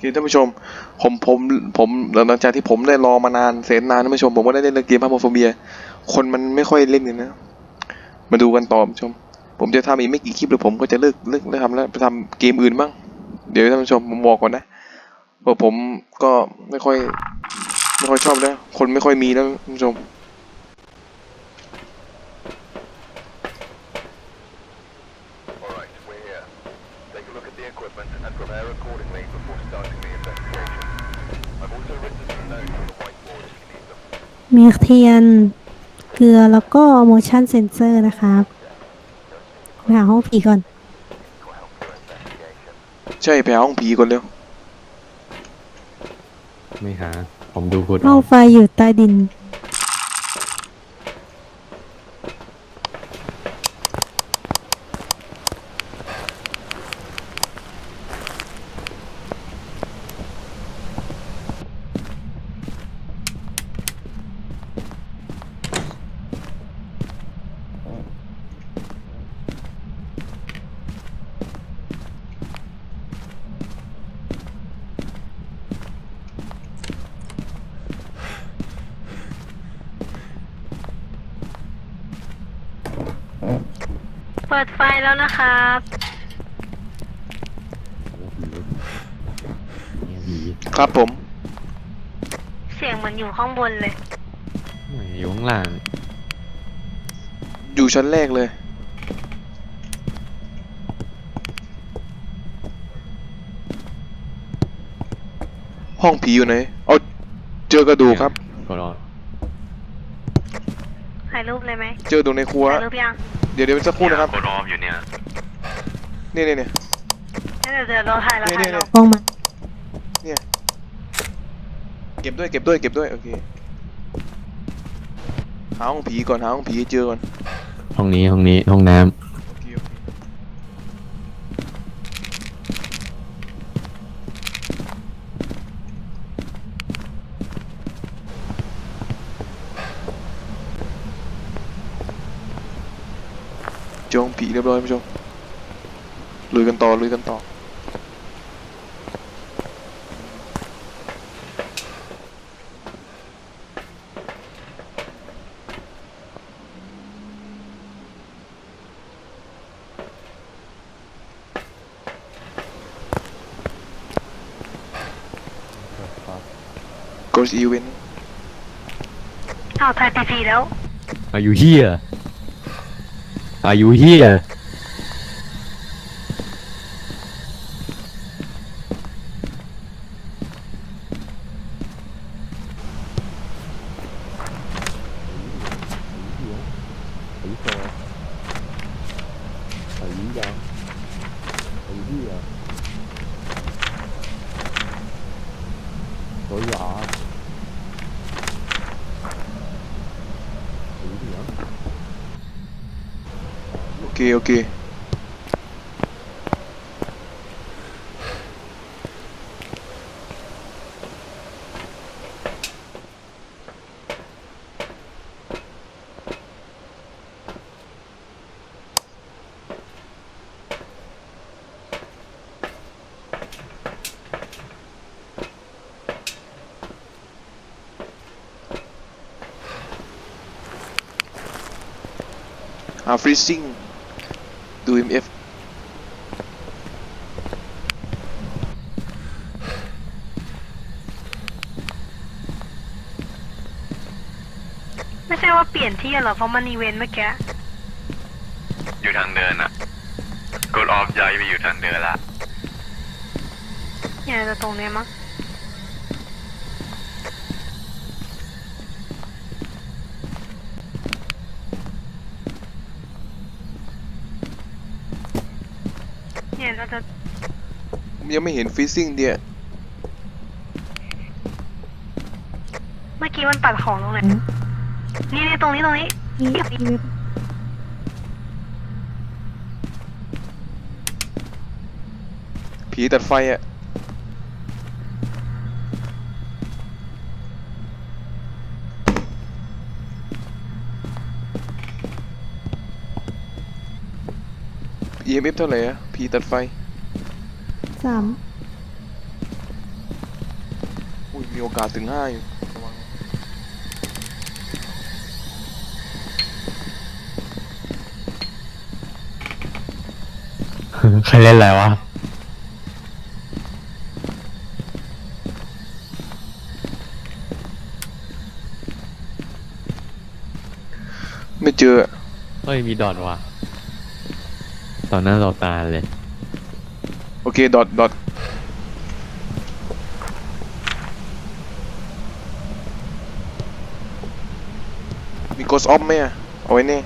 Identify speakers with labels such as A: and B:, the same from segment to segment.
A: คือท่านผู้ชม ผมผมผมหลังจากที่ผมได้รอมานานแสนนานท่านผู้ชม ผมก็ได้เล่นเกมพาโมโฟเบีย คนมันไม่ค่อยเล่นกันนะ มาดูกันต่อท่านผู้ชม ผมจะทำอีกไม่กี่คลิปแล้วผมก็จะเลิกเลิกเลิกทำแล้วไปทำเกมอื่นบ้างเดี๋ยวท่านผู้ชมผมบอกก่อนนะเพราะผมก็ไม่ค่อยไม่ค่อยชอบแล้วคนไม่ค่อยมีแล้วท่านผู้ชม
B: มีเทียน เกลือแล้วก็ motion sensor นะครับไปหาห้องผีก่อน
C: Will help your investigation.
A: ใช่ไปหาห้องผีก่อนเร็ว
D: ไม่หา ผมดูคุณ
B: ห้องไฟอยู่ใต้ดิน
E: เปิดไฟแล้วนะครับ
D: เนี่ยผี
A: ครับผม
E: เสียงเหมือนอยู่ข้างบนเลย
D: ไม่อยู่ข้างล่าง
A: อยู่ชั้นแรกเลย ห้องผีอยู่ไหน เอาเจอกระดูกครับ
D: ก็รอ
E: ถ่ายรูปเลยไหม
A: เจอตรงในครัว
E: ถ่ายรูปยัง
A: เดี๋ยวเดี๋ยวสักครู่นะครับ
C: โคนอมอยู่เนี่ย
A: นี่นี่นี่
E: งั้นเดี๋ยวเดี๋ยวเราถ่ายเรา
A: นี่
E: ถ่า
A: นี่
E: ยเรา
B: ห้องมา
A: เก็บด้วยเก็บด้วยเก็บด้วยโอเคหาห้องผีก่อนหาห้องผีให้เจอก่อน
D: ห้องนี้ห้องนี้ห้องน้
A: โลุยกันต่อลุยกันต่อ Ghost Event
E: อ้าวถ่ายผีๆแล้วำ
D: Are you here Are you here
A: โอเคโอเคหาฟรี ซิ่งดู MF
E: ไม่ใช่ว่าเปลี่ยนที่หรอเพราะมันอีเวนต์เมื่อกี้
C: อยู่ทางเดินอะกดออฟย้ายไปอยู่ทางเดินละ
E: เนี่ยจะตรงเนี้ยมั้ง เนี่ยเราจะ
A: ยังไม่เห็นฟรีซิ่งเดีย
E: เมื่อกี้มันปัดของตรงไหนนี่นี่ตรงนี้ตรงนี้
B: มีมี
A: ผีตัดไฟอะ EMF เท่าไหร่อะผีตัดไฟ
B: สาม
A: อุ้ยมีโอกาสถึงห้าอยู่ระวัง
D: ใครเล่นอะไรวะ
A: ไม่เจอ
D: เฮ้ย มีดอทว่ะ ต่อหน้าต่อตาเลย
A: โอเค ดอทดอทมีโกสออฟไหมอะเอาไว้นี่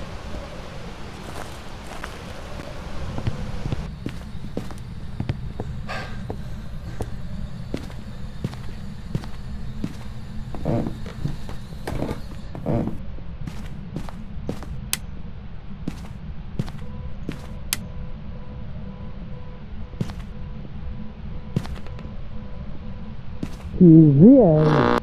A: เปิ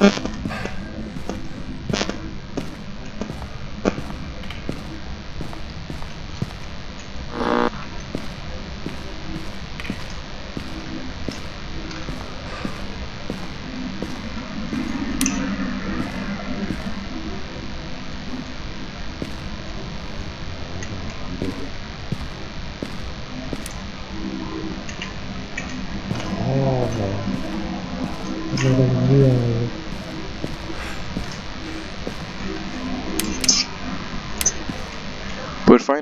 A: ดไ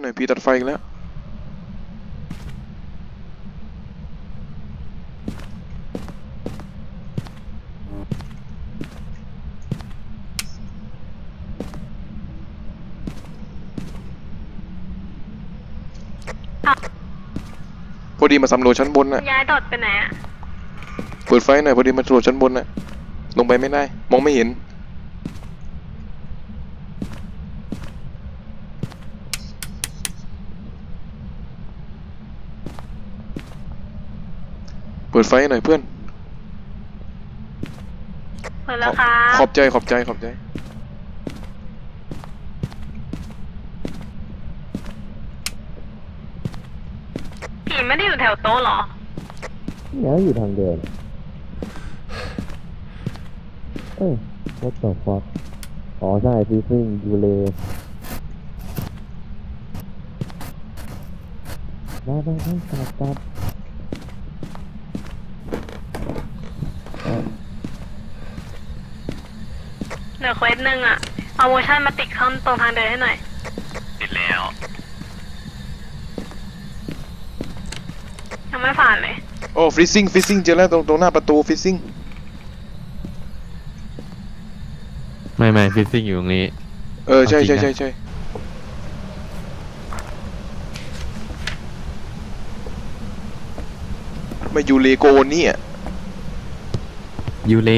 A: หน่อยพี่ตัดไฟอีกแล้วพอดีมาสำรวจชั้นบนน่ะ
E: ย้ายดอดไปไหนอะ
A: เปิดไฟหน่อยพอดีมาสำรวจชั้นบนน่ะลงไปไม่ได้ มองไม่เห็น ปิดไฟหน่อยเพื่อน
E: เปิดแล้วครับ
A: ขอบใจขอบใจขอบใจ
E: ผีไม่ได้อยู่แถวโต๊ะเหรอ
F: เนี่ยอยู่ทางเดิน เอ้ย what the fuck อ๋อใช่ฟีซิ่งยูเลได้ได้ได้กลับกลับ
E: เหลือเควสหนึ่งอะเอาโมชั่นมาติดข้างตรงทางเดินให้หน่อย
D: ติดแล้ว
E: ยังไม่ผ่านเลย
A: โอ้ฟรีซิ่งฟรีซิ่งเจอแล้วตรงตรงหน้าประตูฟรีซิ่ง
D: ไม่ไม่ฟิซซิ่งอยู่ตรงนี้
A: เออใช่
D: เอาจริ
A: ใช่
D: งนะ
A: ใช่ใช่มาอยู่เลโกนี่อะ
D: ยูเล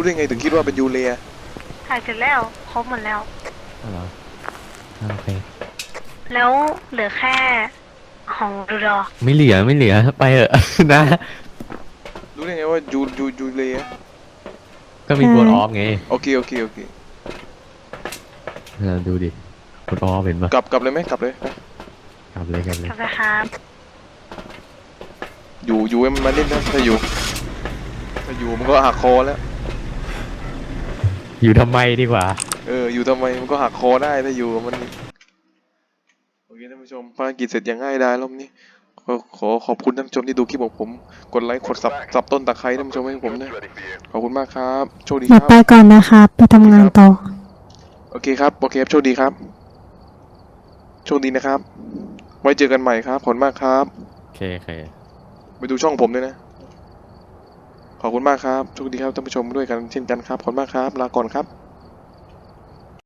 A: รู้รู้ได้ไงถึงคิดว่าเป็นยูเลีย
E: ถ่ายเสร็จแล้ว ครบหมดแล้ว
D: อ๋อเหรออ่าโอเค
E: แล้วเหลือแค่ของดูดอ
D: ไม่เหลือไม่เหลือไปเถอะ นะ
A: รู้ได้ไงว่ายูยูยูเลีย
D: ก็มี
B: ใช่
D: กดออฟไง
A: โอเคโอเคโอเค
D: เออดูดิกดออฟเห็นปะ
A: กลับกลับเลยไหมกลับเลยไป
D: กลับเลยกลับเลย
E: กลับไปครับ
A: อยู่อยู่ให้มันมาเล่นนะถ้าอยู่ถ้าอยู่มันก็หักคอแล้ว
D: อยู่ทำไมดีกว่า
A: เออ อยู่ทำไมมันก็หักคอได้ถ้าอยู่กับมันโอเคท่านผู้ชมภารกิจเสร็จอย่างง่ายดายรอบนี้ขอขอขอบคุณท่านผู้ชมที่ดูคลิปของผม กดไลค์กดสับสับต้นตะไคร้ท่านผู้ชมให้ผมนะ
C: Ready for you.
A: ขอบคุณมากครับโชคดี
B: เดี๋
A: ค
B: ยว
A: รับ
B: ไปก่อนนะครับ ไปทำงานต่อ
A: โอเคครับโอเคครับโชคดีครับโชคดีนะครับ ไว้เจอกันใหม่ครับขอบคุณมากครับ
D: โอเคโอเค
A: ไปดูช่องผมด้วยนะ ขอบคุณมากครับโชคดีครับท่านผู้ชมด้วยกันเช่นกันครับขอบคุณมากครับ ลาก่อนครับ